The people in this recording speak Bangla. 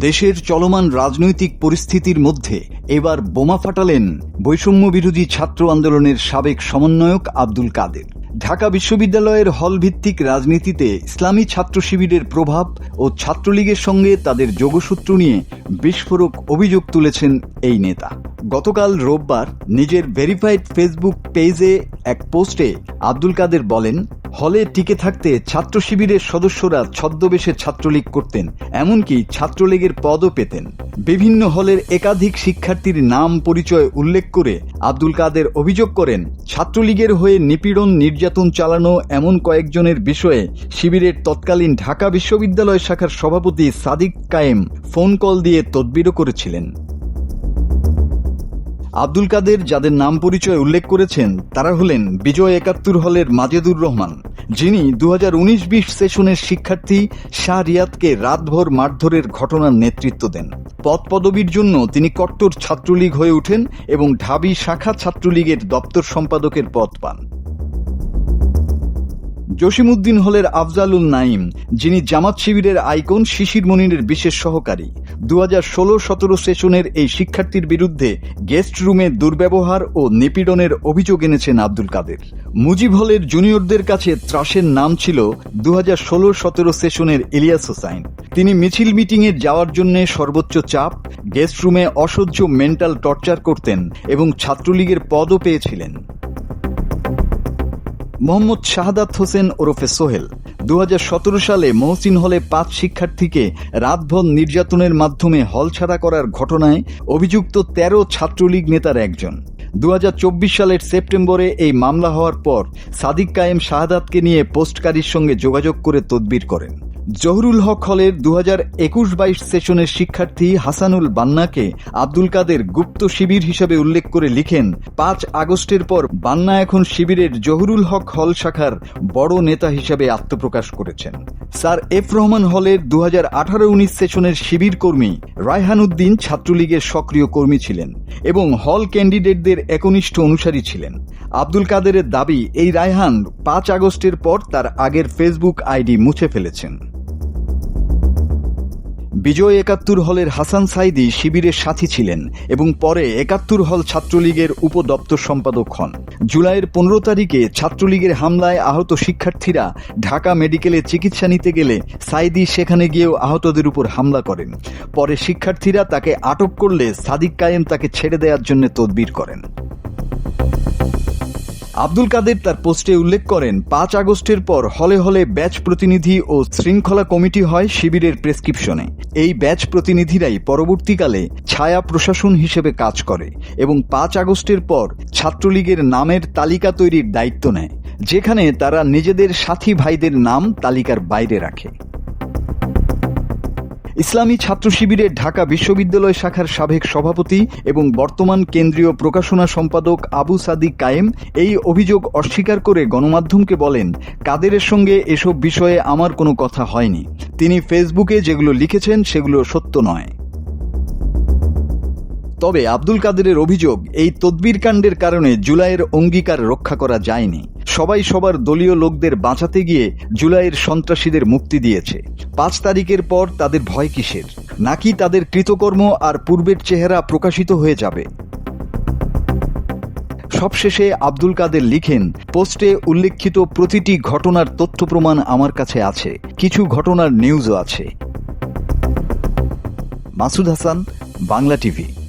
দেশের চলমান রাজনৈতিক পরিস্থিতির মধ্যে এবার বোমা ফাটালেন বৈষম্য বিরোধী ছাত্র আন্দোলনের সাবেক সমন্বয়ক আব্দুল কাদের। ঢাকা বিশ্ববিদ্যালয়ের হলভিত্তিক রাজনীতিতে ইসলামী ছাত্র শিবিরের প্রভাব ও ছাত্রলীগের সঙ্গে তাদের যোগসূত্র নিয়ে বিস্ফোরক অভিযোগ তুলেছেন এই নেতা। গতকাল রোববার নিজের ভেরিফাইড ফেসবুক পেজে এক পোস্টে আব্দুল কাদের বলেন, হলে টিকে থাকতে ছাত্র শিবিরের সদস্যরা ছদ্মবেশে ছাত্রলীগ করতেন, এমনকি ছাত্রলীগের পদও পেতেন। বিভিন্ন হলের একাধিক শিক্ষার্থীর নাম পরিচয় উল্লেখ করে আব্দুল কাদের অভিযোগ করেন, ছাত্রলীগের হয়ে নিপীড়ন, নির্যাতন চালানো এমন কয়েকজনের বিষয়ে শিবিরের তৎকালীন ঢাকা বিশ্ববিদ্যালয় শাখার সভাপতি সাদিক কায়েম ফোন কল দিয়ে তদবিরও করেছিলেন। আব্দুল কাদের যাদের নাম পরিচয় উল্লেখ করেছেন, তারা হলেন বিজয় একাত্তর হলের মাজেদুর রহমান, যিনি দু হাজার উনিশ বিশ সেশনের শিক্ষার্থী শাহ রিয়াদকে রাতভর মারধরের ঘটনার নেতৃত্ব দেন। পদ পদবীর জন্য তিনি কট্টর ছাত্রলীগ হয়ে ওঠেন এবং ঢাবি শাখা ছাত্রলীগের দপ্তর সম্পাদকের পদ পান। জসিমউদ্দিন হলের আফজালুল নাইম যিনি জামাত শিবিরের আইকন শিশির মনিরের বিশেষ সহকারী। দু হাজার ষোলো সতেরো সেশনের এই শিক্ষার্থীর বিরুদ্ধে গেস্ট রুমে দুর্ব্যবহার ও নিপীড়নের অভিযোগ এনেছেন আব্দুল কাদের। মুজিব হলের জুনিয়রদের কাছে ত্রাসের নাম ছিল দু হাজার ষোলো সতেরো সেশনের ইলিয়াস হোসাইন। তিনি মিছিল মিটিংয়ে যাওয়ার জন্য সর্বোচ্চ চাপ, গেস্ট রুমে অসহ্য মেন্টাল টর্চার করতেন এবং ছাত্রলীগের পদও পেয়েছিলেন। মোহাম্মদ শাহাদাত হোসেন ওরফে সোহেল দু হাজার সতেরো সালে মহসিন হলে পাঁচ শিক্ষার্থীকে রাতভর নির্যাতনের মাধ্যমে হল ছাড়া করার ঘটনায় অভিযুক্ত তেরো ছাত্রলীগ নেতার একজন। দু হাজার চব্বিশ সালের সেপ্টেম্বরে এই মামলা হওয়ার পর সাদিক কায়েম শাহাদাতকে নিয়ে পোস্টকারীর সঙ্গে যোগাযোগ করে তদবির করেন। জহুরুল হক হলের দু হাজার একুশ বাইশ সেশনের শিক্ষার্থী হাসানুল বান্নাকে আব্দুল কাদের গুপ্ত শিবির হিসেবে উল্লেখ করে লিখেন, পাঁচ আগস্টের পর বান্না এখন শিবিরের জহুরুল হক হল শাখার বড় নেতা হিসেবে আত্মপ্রকাশ করেছেন। স্যার এফ রহমান হলের দু হাজার আঠারো উনিশ সেশনের শিবির কর্মী রায়হান উদ্দিন ছাত্রলীগের সক্রিয় কর্মী ছিলেন এবং হল ক্যান্ডিডেটদের একনিষ্ঠ অনুসারী ছিলেন। আব্দুল কাদেরের দাবি, এই রায়হান পাঁচ আগস্টের পর তার আগের ফেসবুক আইডি মুছে ফেলেছেন। বিজয় একাত্তর হলের হাসান সাইদি শিবিরের সাথী ছিলেন এবং পরে একাত্তর হল ছাত্রলীগের উপদপ্তর সম্পাদক হন। জুলাইয়ের পনেরো তারিখে ছাত্রলীগের হামলায় আহত শিক্ষার্থীরা ঢাকা মেডিকেলে চিকিৎসা নিতে গেলে সাইদি সেখানে গিয়েও আহতদের উপর হামলা করেন। পরে শিক্ষার্থীরা তাকে আটক করলে সাদিক কায়েম তাকে ছেড়ে দেওয়ার জন্য তদবির করেন। আব্দুল কাদের তার পোস্টে উল্লেখ করেন, পাঁচ আগস্টের পর হলে হলে ব্যাচ প্রতিনিধি ও শৃঙ্খলা কমিটি হয় শিবিরের প্রেসক্রিপশনে। এই ব্যাচ প্রতিনিধিরাই পরবর্তীকালে ছায়া প্রশাসন হিসেবে কাজ করে এবং পাঁচ আগস্টের পর ছাত্রলীগের নামের তালিকা তৈরির দায়িত্ব নেয়, যেখানে তারা নিজেদের সাথী ভাইদের নাম তালিকার বাইরে রাখে। ইসলামী ছাত্র শিবিরের ঢাকা বিশ্ববিদ্যালয় শাখার সাবেক সভাপতি এবং বর্তমান কেন্দ্রীয় প্রকাশনা সম্পাদক আবু সাদিক কায়েম এই অভিযোগ অস্বীকার করে গণমাধ্যমকে বলেন কাদেরের সঙ্গে এসব বিষয়ে আমার কোনো কথা হয়নি। তিনি ফেসবুকে যেগুলো লিখেছেন সেগুলো সত্য নয়। তবে আব্দুল কাদেরের অভিযোগ, এই তদবির কাণ্ডের কারণে জুলাইয়ের অঙ্গীকার রক্ষা করা যায়নি। সবাই সবার দলীয় লোকদের বাঁচাতে গিয়ে জুলাইয়ের সন্ত্রাসীদের মুক্তি দিয়েছে। পাঁচ তারিখের পর তাদের ভয় কিসের? নাকি তাদের কৃতকর্ম আর পূর্বের চেহারা প্রকাশিত হয়ে যাবে? সবশেষে আব্দুল কাদের লিখেন, পোস্টে উল্লেখিত প্রতিটি ঘটনার তথ্য প্রমাণ আমার কাছে আছে। কিছু ঘটনার নিউজও আছে। মাসুদ হাসান, বাংলা টিভি।